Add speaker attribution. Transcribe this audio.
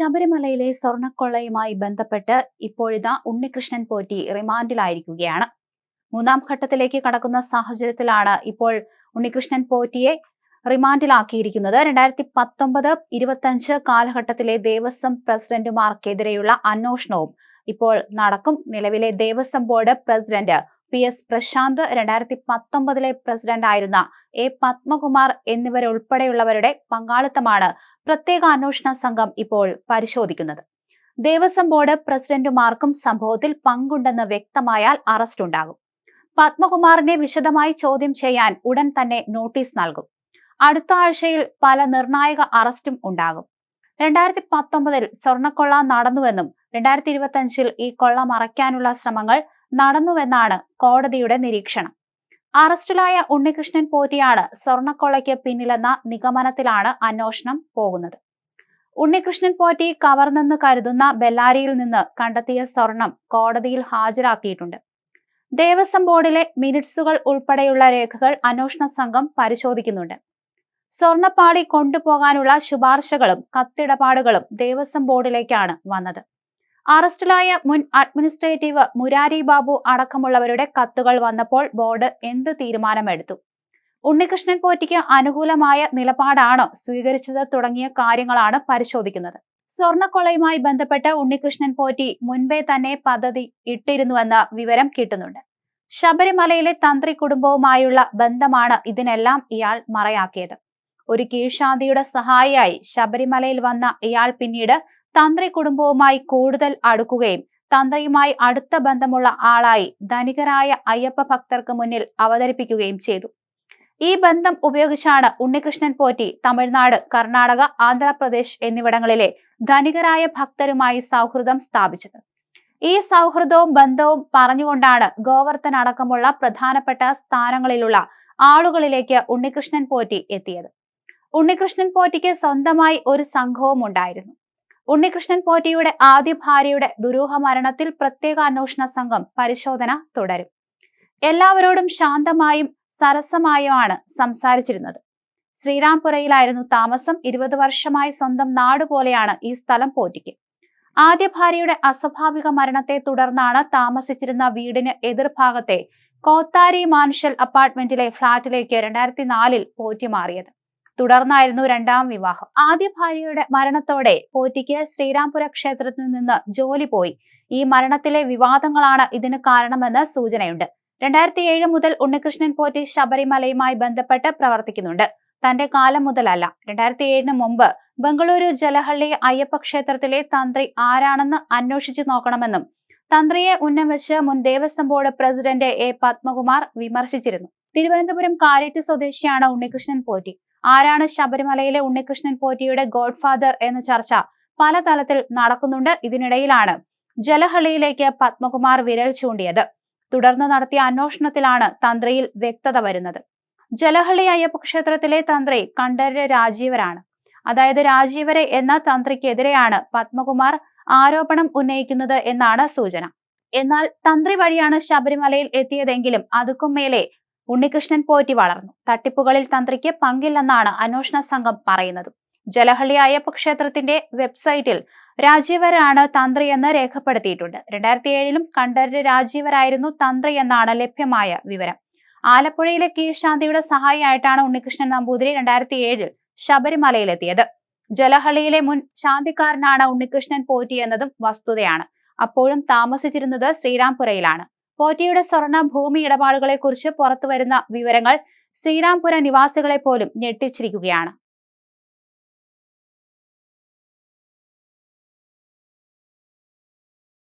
Speaker 1: ശബരിമലയിലെ സ്വർണക്കൊള്ളയുമായി ബന്ധപ്പെട്ട് ഇപ്പോഴിതാ ഉണ്ണികൃഷ്ണൻ പോറ്റി റിമാൻഡിലായിരിക്കുകയാണ്. മൂന്നാം ഘട്ടത്തിലേക്ക് കടക്കുന്ന സാഹചര്യത്തിലാണ് ഇപ്പോൾ ഉണ്ണികൃഷ്ണൻ പോറ്റിയെ റിമാൻഡിലാക്കിയിരിക്കുന്നത്. രണ്ടായിരത്തി പത്തൊമ്പത് ഇരുപത്തഞ്ച് കാലഘട്ടത്തിലെ ദേവസ്വം പ്രസിഡന്റുമാർക്കെതിരെയുള്ള അന്വേഷണവും ഇപ്പോൾ നടക്കും. നിലവിലെ Devaswom board president P S Prasanth രണ്ടായിരത്തി പത്തൊമ്പതിലെ പ്രസിഡന്റായിരുന്ന എ പത്മകുമാർ എന്നിവരുൾപ്പെടെയുള്ളവരുടെ പങ്കാളിത്തമാണ് പ്രത്യേക അന്വേഷണ സംഘം ഇപ്പോൾ പരിശോധിക്കുന്നത്. ദേവസ്വം ബോർഡ് പ്രസിഡന്റുമാർക്കും സംഭവത്തിൽ പങ്കുണ്ടെന്ന് വ്യക്തമായാൽ അറസ്റ്റ് ഉണ്ടാകും. പത്മകുമാറിനെ വിശദമായി ചോദ്യം ചെയ്യാൻ ഉടൻ തന്നെ നോട്ടീസ് നൽകും. അടുത്ത ആഴ്ചയിൽ പല നിർണായക അറസ്റ്റും ഉണ്ടാകും. രണ്ടായിരത്തി പത്തൊമ്പതിൽ സ്വർണക്കൊള്ള നടന്നുവെന്നും രണ്ടായിരത്തി ഇരുപത്തി ഈ കൊള്ള മറയ്ക്കാനുള്ള ശ്രമങ്ങൾ നടന്നുവെന്നാണ് കോടതിയുടെ നിരീക്ഷണം. അറസ്റ്റിലായ ഉണ്ണികൃഷ്ണൻ പോറ്റിയാണ് സ്വർണക്കൊള്ളയ്ക്ക് പിന്നിലെന്ന നിഗമനത്തിലാണ് അന്വേഷണം പോകുന്നത്. ഉണ്ണികൃഷ്ണൻ പോറ്റി കവർന്നെന്ന് കരുതുന്ന ബെല്ലാരിയിൽ നിന്ന് കണ്ടെത്തിയ സ്വർണം കോടതിയിൽ ഹാജരാക്കിയിട്ടുണ്ട്. ദേവസ്വം ബോർഡിലെ മിനിറ്റ്സുകൾ ഉൾപ്പെടെയുള്ള രേഖകൾ അന്വേഷണ സംഘം പരിശോധിക്കുന്നുണ്ട്. സ്വർണപ്പാളി കൊണ്ടുപോകാനുള്ള ശുപാർശകളും കത്തിടപാടുകളും ദേവസ്വം ബോർഡിലേക്കാണ് വന്നത്. അറസ്റ്റിലായ മുൻ അഡ്മിനിസ്ട്രേറ്റീവ് മുരാരി ബാബു അടക്കമുള്ളവരുടെ കത്തുകൾ വന്നപ്പോൾ ബോർഡ് എന്ത് തീരുമാനമെടുത്തു? ഉണ്ണികൃഷ്ണൻ പോറ്റിക്ക് അനുകൂലമായ നിലപാടാണോ സ്വീകരിച്ചത് തുടങ്ങിയ കാര്യങ്ങളാണ് പരിശോധിക്കുന്നത്. സ്വർണക്കൊളയുമായി ബന്ധപ്പെട്ട് ഉണ്ണികൃഷ്ണൻ പോറ്റി മുൻപേ തന്നെ പദ്ധതി ഇട്ടിരുന്നുവെന്ന വിവരം കിട്ടുന്നുണ്ട്. ശബരിമലയിലെ തന്ത്രി കുടുംബവുമായുള്ള ബന്ധമാണ് ഇതിനെല്ലാം ഇയാൾ മറയാക്കിയത്. ഒരു കീഴ്ശാന്തിയുടെ സഹായിയായി ശബരിമലയിൽ വന്ന ഇയാൾ പിന്നീട് തന്ത്രി കുടുംബവുമായി കൂടുതൽ അടുക്കുകയും തന്ത്രിയുമായി അടുത്ത ബന്ധമുള്ള ആളായി ധനികരായ അയ്യപ്പ ഭക്തർക്ക് മുന്നിൽ അവതരിപ്പിക്കുകയും ചെയ്തു. ഈ ബന്ധം ഉപയോഗിച്ചാണ് ഉണ്ണികൃഷ്ണൻ പോറ്റി തമിഴ്നാട് കർണാടക ആന്ധ്രാപ്രദേശ് എന്നിവിടങ്ങളിലെ ധനികരായ ഭക്തരുമായി സൗഹൃദം സ്ഥാപിച്ചത്. ഈ സൗഹൃദവും ബന്ധവും പറഞ്ഞുകൊണ്ടാണ് ഗോവർദ്ധൻ അടക്കമുള്ള പ്രധാനപ്പെട്ട സ്ഥാനങ്ങളിലുള്ള ആളുകളിലേക്ക് ഉണ്ണികൃഷ്ണൻ പോറ്റി എത്തിയത്. ഉണ്ണികൃഷ്ണൻ പോറ്റിക്ക് സ്വന്തമായി ഒരു സംഘവും ഉണ്ടായിരുന്നു. ഉണ്ണികൃഷ്ണൻ പോറ്റിയുടെ ആദ്യ ഭാര്യയുടെ ദുരൂഹ മരണത്തിൽ പ്രത്യേക അന്വേഷണ സംഘം പരിശോധന തുടരും. എല്ലാവരോടും ശാന്തമായും സരസമായുമാണ് സംസാരിച്ചിരുന്നത്. ശ്രീരാംപുരയിലായിരുന്നു താമസം. ഇരുപത് വർഷമായി സ്വന്തം നാട് പോലെയാണ് ഈ സ്ഥലം പോറ്റിക്ക്. ആദ്യ ഭാര്യയുടെ അസ്വാഭാവിക മരണത്തെ തുടർന്നാണ് താമസിച്ചിരുന്ന വീടിന് എതിർഭാഗത്തെ കോത്താരി മാൻഷൽ അപ്പാർട്ട്മെന്റിലെ ഫ്ളാറ്റിലേക്ക് രണ്ടായിരത്തി നാലിൽ പോറ്റി മാറിയത്. തുടർന്നായിരുന്നു രണ്ടാം വിവാഹം. ആദ്യ ഭാര്യയുടെ മരണത്തോടെ പോറ്റിക്ക് ശ്രീരാംപുര ക്ഷേത്രത്തിൽ നിന്ന് ജോലി പോയി. ഈ മരണത്തിലെ വിവാദങ്ങളാണ് ഇതിന് കാരണമെന്ന് സൂചനയുണ്ട്. രണ്ടായിരത്തി ഏഴ് മുതൽ ഉണ്ണികൃഷ്ണൻ പോറ്റി ശബരിമലയുമായി ബന്ധപ്പെട്ട് പ്രവർത്തിക്കുന്നുണ്ട്. തന്റെ കാലം മുതലല്ല. രണ്ടായിരത്തി ഏഴിന് മുമ്പ് ബംഗളൂരു ജലഹള്ളി അയ്യപ്പ ക്ഷേത്രത്തിലെ തന്ത്രി ആരാണെന്ന് അന്വേഷിച്ചു നോക്കണമെന്നും തന്ത്രിയെ ഉന്നം വെച്ച് മുൻ Devaswom board president A Padmakumar വിമർശിച്ചിരുന്നു. Thiruvananthapuram Karette സ്വദേശിയാണ് ഉണ്ണികൃഷ്ണൻ പോറ്റി. ആരാണ് ശബരിമലയിലെ ഉണ്ണികൃഷ്ണൻ പോറ്റിയുടെ ഗോഡ്ഫാദർ എന്ന ചർച്ച പല തലത്തിൽ നടക്കുന്നുണ്ട് ഇതിനിടയിലാണ് ജലഹളിയിലേക്ക് പത്മകുമാർ വിരൽ ചൂണ്ടിയത്. തുടർന്ന് നടത്തിയ അന്വേഷണത്തിലാണ് തന്ത്രിയിൽ വ്യക്തത വരുന്നത്. ജലഹള്ളി അയ്യപ്പ ക്ഷേത്രത്തിലെ തന്ത്രി കണ്ഠരര് രാജീവരാണ്. അതായത് രാജീവരെ എന്ന തന്ത്രിക്കെതിരെയാണ് പത്മകുമാർ ആരോപണം ഉന്നയിക്കുന്നത് എന്നാണ് സൂചന. എന്നാൽ തന്ത്രി വഴിയാണ് ശബരിമലയിൽ എത്തിയതെങ്കിലും അതുക്കും മേലെ ഉണ്ണികൃഷ്ണൻ പോറ്റി വളർന്നു. തട്ടിപ്പുകളിൽ തന്ത്രിക്ക് പങ്കില്ലെന്നാണ് അന്വേഷണ സംഘം പറയുന്നത്. ജലഹള്ളി അയ്യപ്പ ക്ഷേത്രത്തിന്റെ വെബ്സൈറ്റിൽ രാജീവരാണ് തന്ത്രി എന്ന് രേഖപ്പെടുത്തിയിട്ടുണ്ട്. രണ്ടായിരത്തി ഏഴിലും കണ്ടരര് രാജീവരായിരുന്നു തന്ത്രി എന്നാണ് ലഭ്യമായ വിവരം. ആലപ്പുഴയിലെ കീഴ്ശാന്തിയുടെ സഹായിയായിട്ടാണ് ഉണ്ണികൃഷ്ണൻ നമ്പൂതിരി രണ്ടായിരത്തി ഏഴിൽ ശബരിമലയിലെത്തിയത്. ജലഹള്ളിയിലെ മുൻ ശാന്തിക്കാരനാണ് ഉണ്ണികൃഷ്ണൻ പോറ്റി എന്നതും വസ്തുതയാണ്. അപ്പോഴും താമസിച്ചിരുന്നത് ശ്രീരാംപുരയിലാണ്. പോറ്റിയുടെ സ്വർണ ഭൂമി ഇടപാടുകളെക്കുറിച്ച് പുറത്തുവരുന്ന വിവരങ്ങൾ ശ്രീരാംപുര നിവാസികളെ പോലും ഞെട്ടിച്ചിരിക്കുകയാണ്.